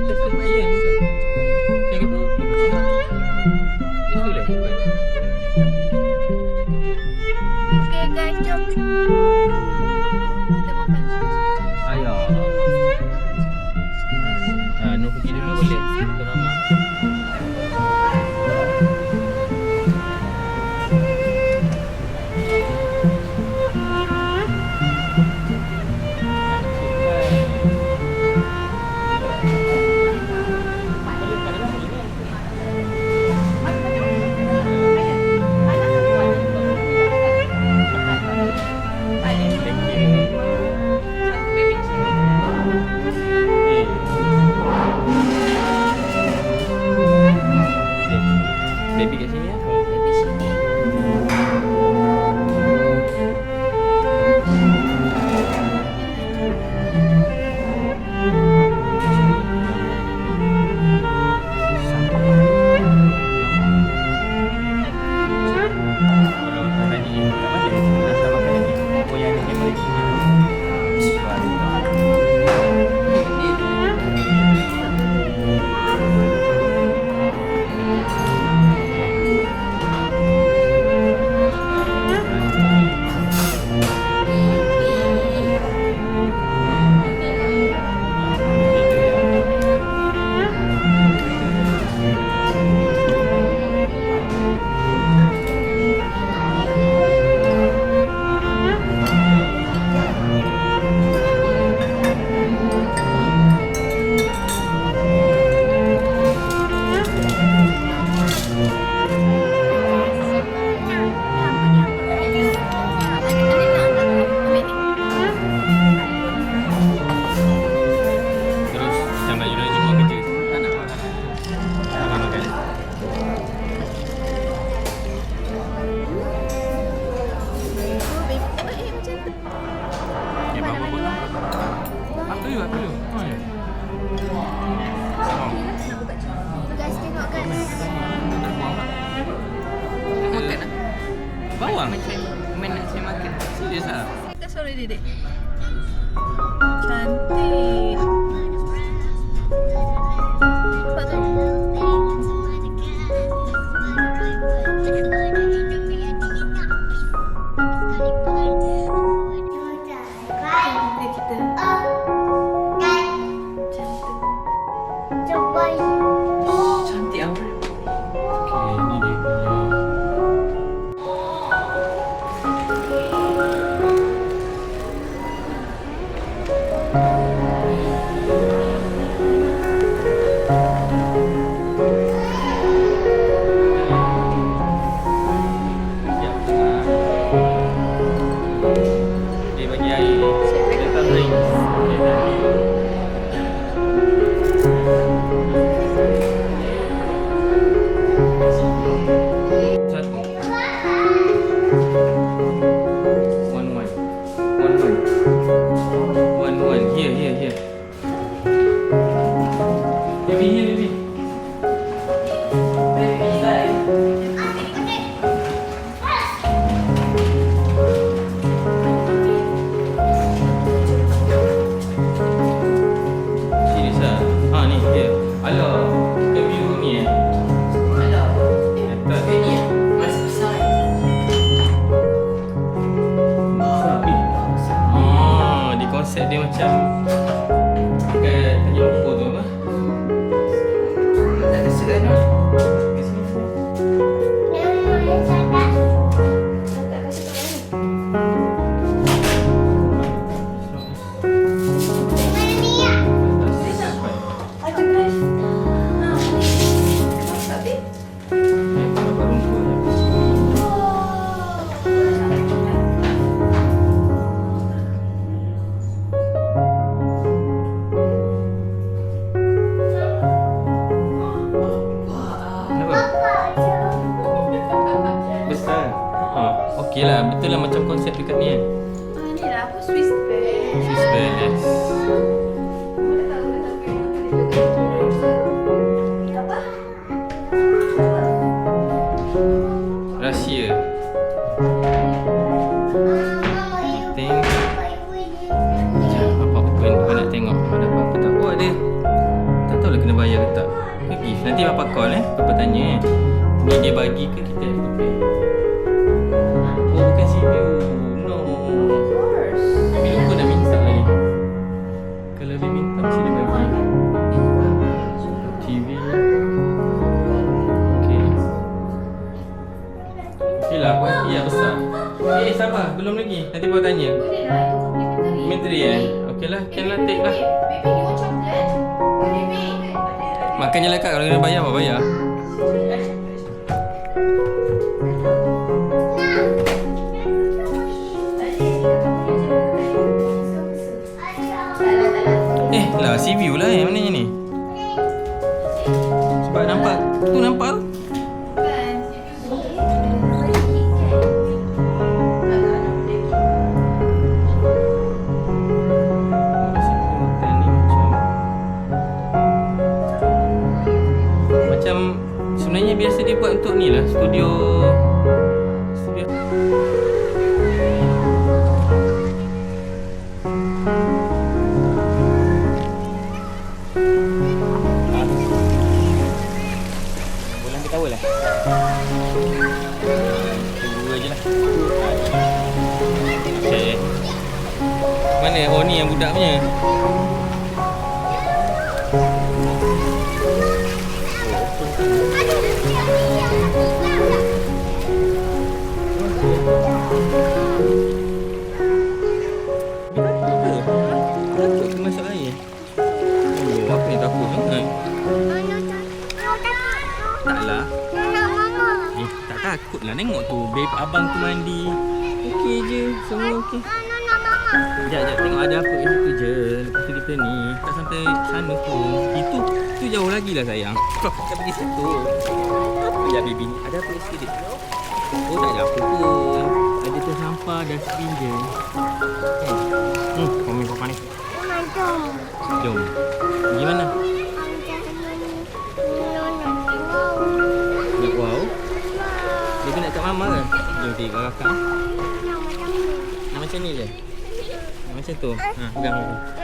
就是你。apa? Besar. Ha, okeylah. Betul lah macam konsep dekat ni kan. Ha, ni lah aku Swiss Bell. Swiss Bell, Yes. Nanti papa call eh Papa tanya eh Ni dia bagi ke kita Oh bukan si No Of course Bila kau dah minta lagi? Kalau dia minta Mesti dia bagi TV Okay Okay lah Aku hati yang besar Eh sabar Belum lagi Nanti papa tanya Boleh lah Menteri eh Okay lah Can lah take lah Makan je lah kak. Kalau kena bayar, apa bayar? Eh, lah sea view lah eh. Sebenarnya biasa dia buat untuk ni lah Studio tahu lah? Lah? Oh Takut takut lah. Tengok tu. Babe abang tu mandi. Okey je. Semua okey. Sekejap, sekejap. Tengok ada apa kat situ je. Lepas tu kita ni. Tak sampai sana pun. Itu, tu jauh lagi lah sayang. Kau kita pergi situ. Apa ya baby ni? Ada apa kat situ? Oh, tak ada apa pun. Ada tu sampah, dustbin je. Kan? Hmm, komen papa ni. Jom. Pergi mana? Ke? Jom pergi kat kakak. Nak macam ni je? Nak macam tu? Ha, pegang dulu. Baik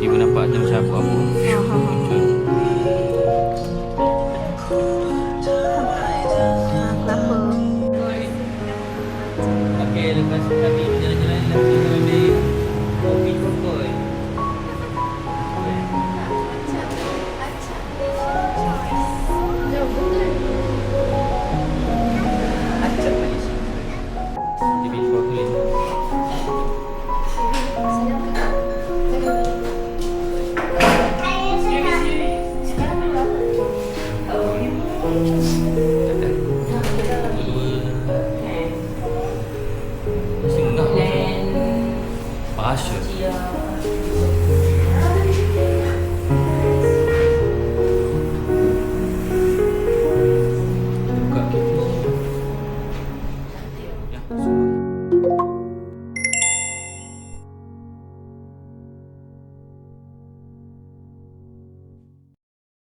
Ibu nampak macam macam abu-abu Ha ha ha. 滑雪。